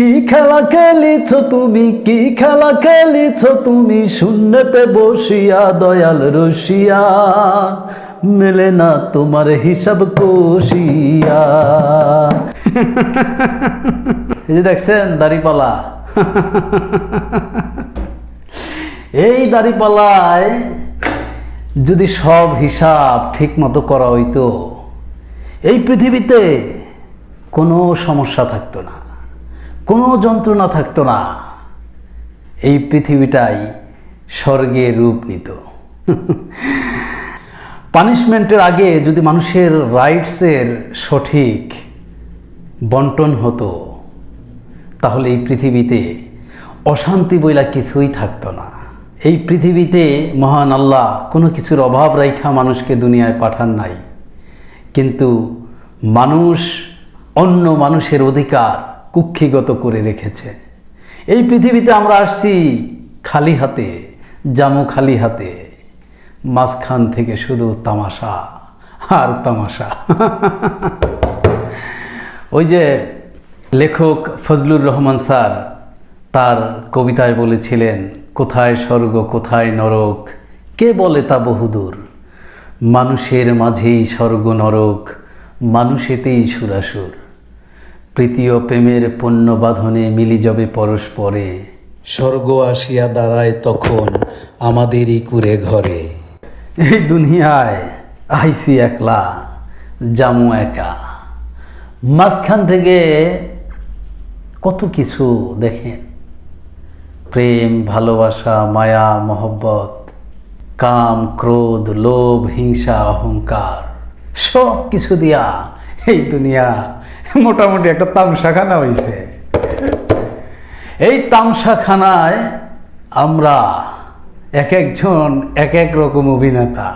কি খেলা খেলিছ তুমি? কি খেলা খেলিছ তুমি? শূন্যতে বসিয়া দয়াল রসিয়া, মেলে না তোমার হিসাব কষিয়া। এই যে দেখছেন দাড়িপালা। এই দাড়িপালায় যদি সব হিসাব ঠিক মতো করা হইতো, এই পৃথিবীতে কোনো সমস্যা থাকতো না। কোনো যন্ত্রণা থাকতো না। এই পৃথিবীটাই স্বর্গে রূপ নিত পানিশমেন্টের আগে যদি মানুষের রাইটসের সঠিক বন্টন হতো, তাহলে এই পৃথিবীতে অশান্তি বইলা কিছুই থাকতো না। এই পৃথিবীতে মহান আল্লাহ কোনো কিছুর অভাব রাইখা মানুষকে দুনিয়ায় পাঠান নাই। কিন্তু মানুষ অন্য মানুষের অধিকার কুক্ষিগত করে রেখেছে। এই পৃথিবীতে আমরা আসছি খালি হাতে, জামু খালি হাতে। মাঝখান থেকে শুধু তামাশা আর তামাশা। ওই যে লেখক ফজলুর রহমান স্যার তার কবিতায় বলেছিলেন, কোথায় স্বর্গ, কোথায় নরক, কে বলে তা বহুদূর? মানুষের মাঝেই স্বর্গ, নরক, মানুষেতেই সুরাসুর। প্রীতি ও প্রেমের পণ্য বাঁধনে মিলি যাবে পরস্পরে। স্বর্গ আসিয়া দাঁড়ায় তখন আমাদেরই কুরে ঘরে। এই দুনিয়ায় আইসি একলা জামু একা। মাঝখান থেকে কত কিছু দেখেন। প্রেম ভালোবাসা মায়া মহব্বত কাম ক্রোধ লোভ হিংসা অহংকার সব কিছু দিয়া এই দুনিয়া মোটামুটি একটা তামসাখানা হয়েছে এই তামসাখানায় আমরা এক একজন এক এক রকম অভিনেতা।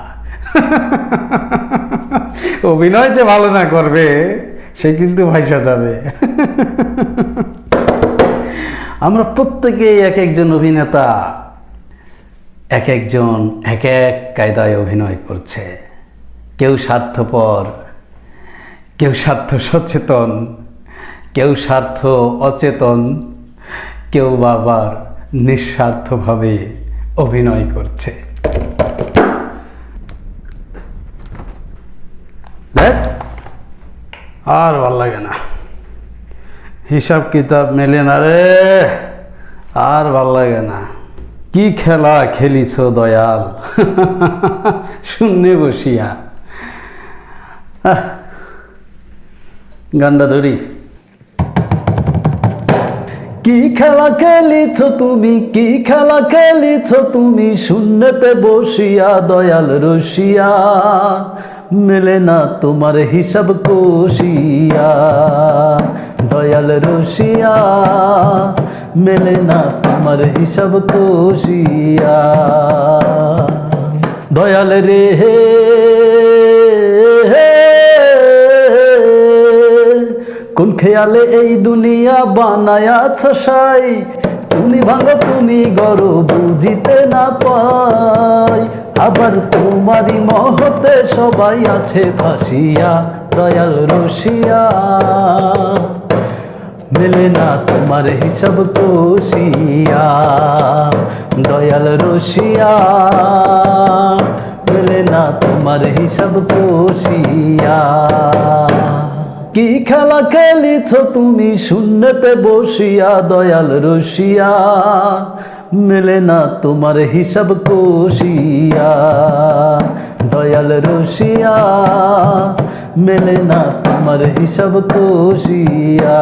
অভিনয় যে ভালো না করবে, সে কিন্তু ভাইসা যাবে। আমরা প্রত্যেকেই এক একজন অভিনেতা, এক একজন এক এক কায়দায় অভিনয় করছে। কেউ স্বার্থপর কেউ স্বার্থ সচেতন কেউ স্বার্থ অচেতন কেউ বাবার নিঃস্বার্থভাবে অভিনয় করছে। আর ভালো লাগে না। হিসাব কিতাব মেলে না রে আর ভালো লাগে না। কি খেলা খেলিছ দয়াল? শূন্যে বসিয়া। আহ, গান্ডা ধরি। কি খেলা খেলিছ তুমি? কি খেলা খেলিছ তুমি? শূন্যতে বসিয়া দয়াল রসিয়া, মেলে না তোমার হিসাব কষিয়া। দয়াল রসিয়া, মেলে না তোমার হিসাব কষিয়া। দয়াল রে কোন খেয়ালে এই দুনিয়া বানায়াছ সাই। তুমি ভাঙো, তুমি গরো বুঝিতে না পাই। আবার তোমারই মহতে সবাই আছে ফাঁসিয়া দয়াল রসিয়া। মেলে না তোমার হিসাব কষিয়া, দয়াল রসিয়া। মেলে না তোমার হিসাব কষিয়া। কি খেলা খেলিছ তুমি শূন্যতে বসিয়া, দয়াল রসিয়া? মেলে না তোমার হিসাব কষিয়া, দয়াল রসিয়া। মেলে না তোমার হিসাব কষিয়া।